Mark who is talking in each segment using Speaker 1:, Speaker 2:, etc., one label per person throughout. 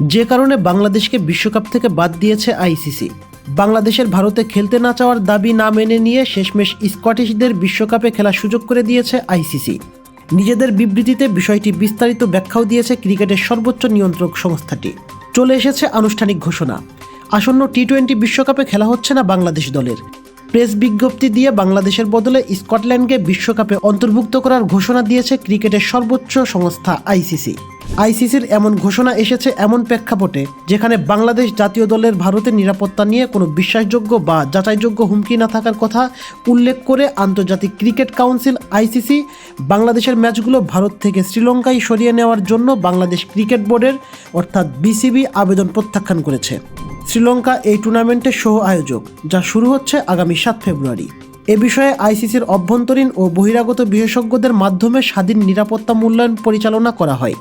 Speaker 1: যে কারণে বাংলাদেশকে বিশ্বকাপ থেকে বাদ দিয়েছে আইসিসি। বাংলাদেশের ভারতে খেলতে না চাওয়ার দাবি না মেনে নিয়ে শেষমেশ স্কটিশদের বিশ্বকাপে খেলার সুযোগ করে দিয়েছে আইসিসি। নিজেদের বিবৃতিতে বিষয়টি বিস্তারিত ব্যাখ্যাও দিয়েছে ক্রিকেটের সর্বোচ্চ নিয়ন্ত্রক সংস্থাটি। চলে এসেছে আনুষ্ঠানিক ঘোষণা। আসন্ন টি টোয়েন্টি বিশ্বকাপে খেলা হচ্ছে না বাংলাদেশ দলের। প্রেস বিজ্ঞপ্তি দিয়ে বাংলাদেশের বদলে স্কটল্যান্ডকে বিশ্বকাপে অন্তর্ভুক্ত করার ঘোষণা দিয়েছে ক্রিকেটের সর্বোচ্চ সংস্থা আইসিসি। আইসিসির এমন ঘোষণা এসেছে এমন প্রেক্ষাপটে যেখানে বাংলাদেশ জাতীয় দলের ভারতের নিরাপত্তা নিয়ে কোনো বিশ্বাসযোগ্য বা যাচাইযোগ্য হুমকি না থাকার কথা উল্লেখ করে আন্তর্জাতিক ক্রিকেট কাউন্সিল আইসিসি বাংলাদেশের ম্যাচগুলো ভারত থেকে শ্রীলঙ্কায় সরিয়ে নেওয়ার জন্য বাংলাদেশ ক্রিকেট বোর্ডের অর্থাৎ বিসিবি আবেদন প্রত্যাখ্যান করেছে। শ্রীলঙ্কা এই টুর্নামেন্টের সহ আয়োজক, যা শুরু হচ্ছে আগামী সাত ফেব্রুয়ারি। এ বিষয়ে আইসিসির অভ্যন্তরীণ ও বহিরাগত বিশেষজ্ঞদের মাধ্যমে স্বাধীন নিরাপত্তা মূল্যায়ন পরিচালনা করা হয়।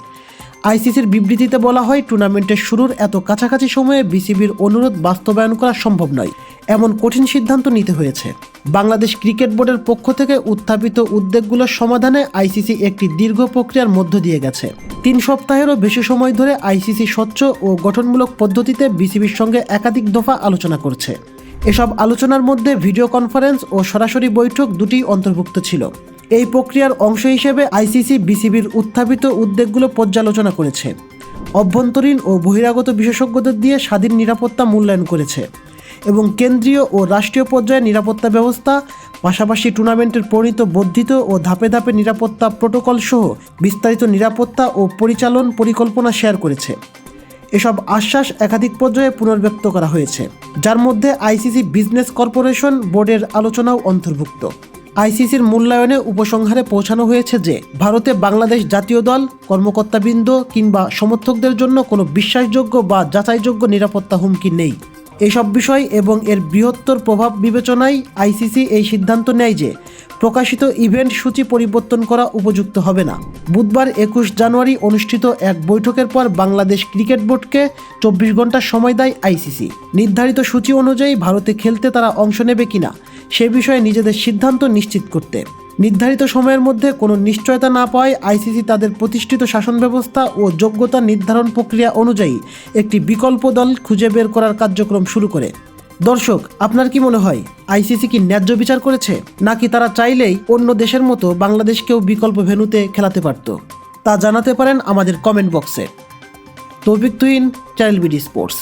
Speaker 1: আইসিসির বিবৃতিতে বলা হয়, টুর্নামেন্টের শুরুর এত কাছাকাছি সময়ে বিসিবির অনুরোধ বাস্তবায়ন করা সম্ভব নয়। এমন কঠিন সিদ্ধান্ত নিতে হয়েছে। বাংলাদেশ ক্রিকেট বোর্ডের পক্ষ থেকে উত্থাপিত উদ্বেগগুলোর সমাধানে আইসিসি একটি দীর্ঘ প্রক্রিয়ার মধ্য দিয়ে গেছে। তিন সপ্তাহেরও বেশি সময় ধরে আইসিসি স্বচ্ছ ও গঠনমূলক পদ্ধতিতে বিসিবির সঙ্গে একাধিক দফা আলোচনা করছে। এসব আলোচনার মধ্যে ভিডিও কনফারেন্স ও সরাসরি বৈঠক দুটি অন্তর্ভুক্ত ছিল। এই প্রক্রিয়ার অংশ হিসেবে আইসিসি বিসিবির উত্থাপিত উদ্বেগগুলো পর্যালোচনা করেছে। অভ্যন্তরীণ ও বহিরাগত বিশেষজ্ঞদের দিয়ে স্বাধীন নিরাপত্তা মূল্যায়ন করেছে। এবং কেন্দ্রীয় ও রাষ্ট্রীয় পর্যায়ে নিরাপত্তা ব্যবস্থা, পাশাপাশি টুর্নামেন্টের পরিণত বর্ধিত ও ধাপে ধাপে নিরাপত্তা প্রোটোকল সহ বিস্তারিত নিরাপত্তা ও পরিচালন পরিকল্পনা শেয়ার করেছে। এসব আশ্বাস একাধিক পর্যায়ে পুনর্ব্যক্ত করা হয়েছে, যার মধ্যে আইসিসি বিজনেস কর্পোরেশন বোর্ডের আলোচনাও অন্তর্ভুক্ত। আইসিসির মূল্যায়নে উপসংহারে পৌঁছানো হয়েছে যে, ভারতে বাংলাদেশ জাতীয় দল, কর্মকর্তাবৃন্দ কিংবা সমর্থকদের জন্য কোনো বিশ্বাসযোগ্য বা যাচাইযোগ্য নিরাপত্তা হুমকি নেই। এসব বিষয় এবং এর বৃহত্তর প্রভাব বিবেচনায় আইসিসি এই সিদ্ধান্ত নেয় যে প্রকাশিত ইভেন্ট সূচি পরিবর্তন করা উপযুক্ত হবে না। বুধবার একুশ জানুয়ারি অনুষ্ঠিত এক বৈঠকের পর বাংলাদেশ ক্রিকেট বোর্ডকে চব্বিশ ঘণ্টা সময় দেয় আইসিসি। নির্ধারিত সূচি অনুযায়ী ভারতে খেলতে তারা অংশ নেবে কিনা, সে বিষয়ে নিজেদের সিদ্ধান্ত নিশ্চিত করতে। নির্ধারিত সময়ের মধ্যে কোনো নিশ্চয়তা না পাওয়ায় আইসিসি তাদের প্রতিষ্ঠিত শাসন ব্যবস্থা ও যোগ্যতা নির্ধারণ প্রক্রিয়া অনুযায়ী একটি বিকল্প দল খুঁজে বের করার কার্যক্রম শুরু করে। দর্শক, আপনার কি মনে হয়, আইসিসি কি ন্যায্য বিচার করেছে, নাকি তারা চাইলেই অন্য দেশের মতো বাংলাদেশকেও বিকল্প ভেন্যুতে খেলাতে পারত? তা জানাতে পারেন আমাদের কমেন্ট বক্সে। তৌফিক তুইন চ্যানেল বিডি স্পোর্টস।